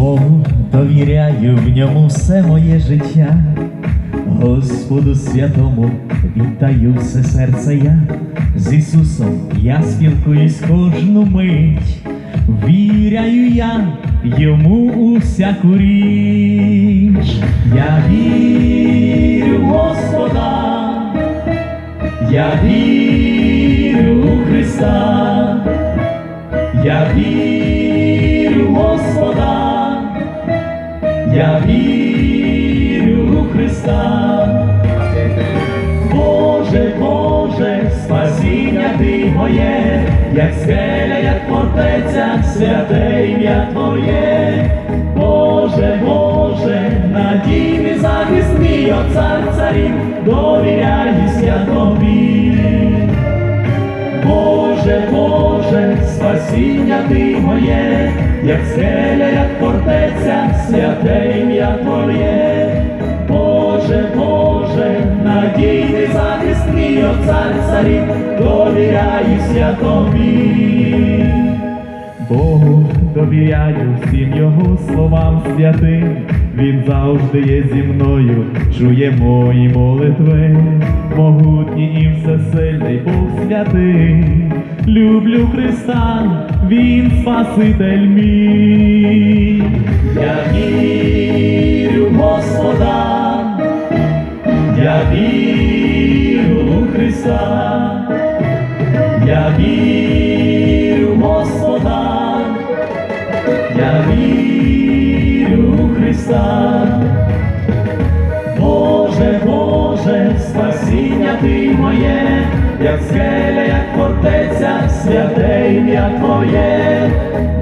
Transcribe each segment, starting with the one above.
Богу довіряю в ньому все моє життя, Господу святому віддаю все серце я, з Ісусом я спілкуюсь кожну мить, віряю я йому у всяку річ, я вірю в Господа, я вірю у Христа. Я вірю я вірю у Христа. Боже, Боже, спасіння ти моє, як скеля, як фортеця, святе ім'я Твоє. Боже, Боже, надійний захист мій, о цар царів, довіряюсь я тобі. Боже, Боже, спасіння ти моє, як скеля, як фортеця, святе ім'я Твоє. Боже, Боже, надійний захист мій, о цар царів, довіряюсь я тобі. Богу довіряю всім його словам святим, він завжди є зі мною, чує мої молитви, могутній і всесильний Бог святий, люблю Христа, Він Спаситель мій. Я вірю в Господа, я вірю у Христа. Я вірю в Господа, я вірю Христа. Боже, Боже, спасіння ти моє, як скеля, як фортеця, святе ім'я Твоє.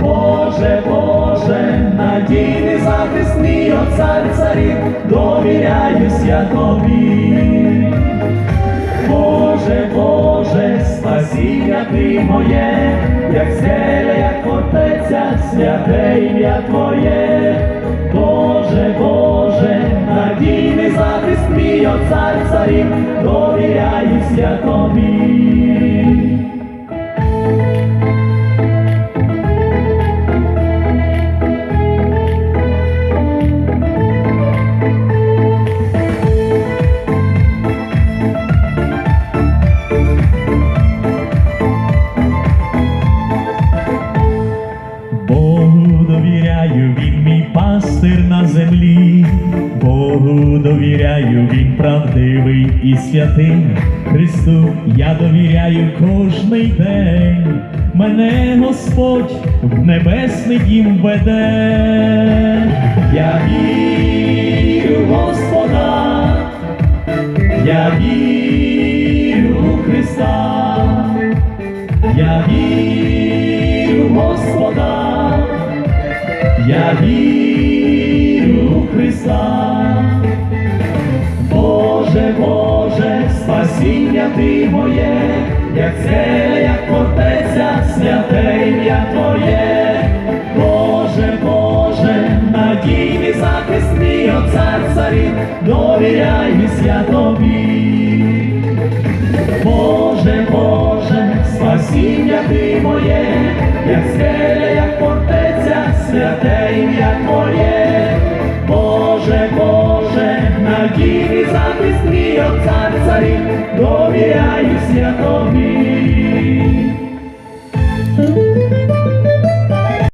Боже, Боже, надійний захист мій, о цар царів, довіряюсь я тобі. Боже, Боже, спасіння ти моє, як скеля, як фортеця, святе ім'я Твоє. Захист мій, о цар царів, довіряюсь я тобі. Богу довіряю, він правдивий і святий. Христу я довіряю кожний день. Мене Господь в небесний дім веде. Я вірю в Господа, я вірю у Христа. Я вірю в Господа, я вірю у Христа. Боже, Боже, спасіння ти моє, як скеля, як фортеця, святе ім'я Твоє. Боже, Боже, надійний захист мій, о цар царів, довіряюсь я тобі. Боже, Боже, спасіння ти моє, як скеля, надійний захист мій, о цар царів, довіряюсь я тобі.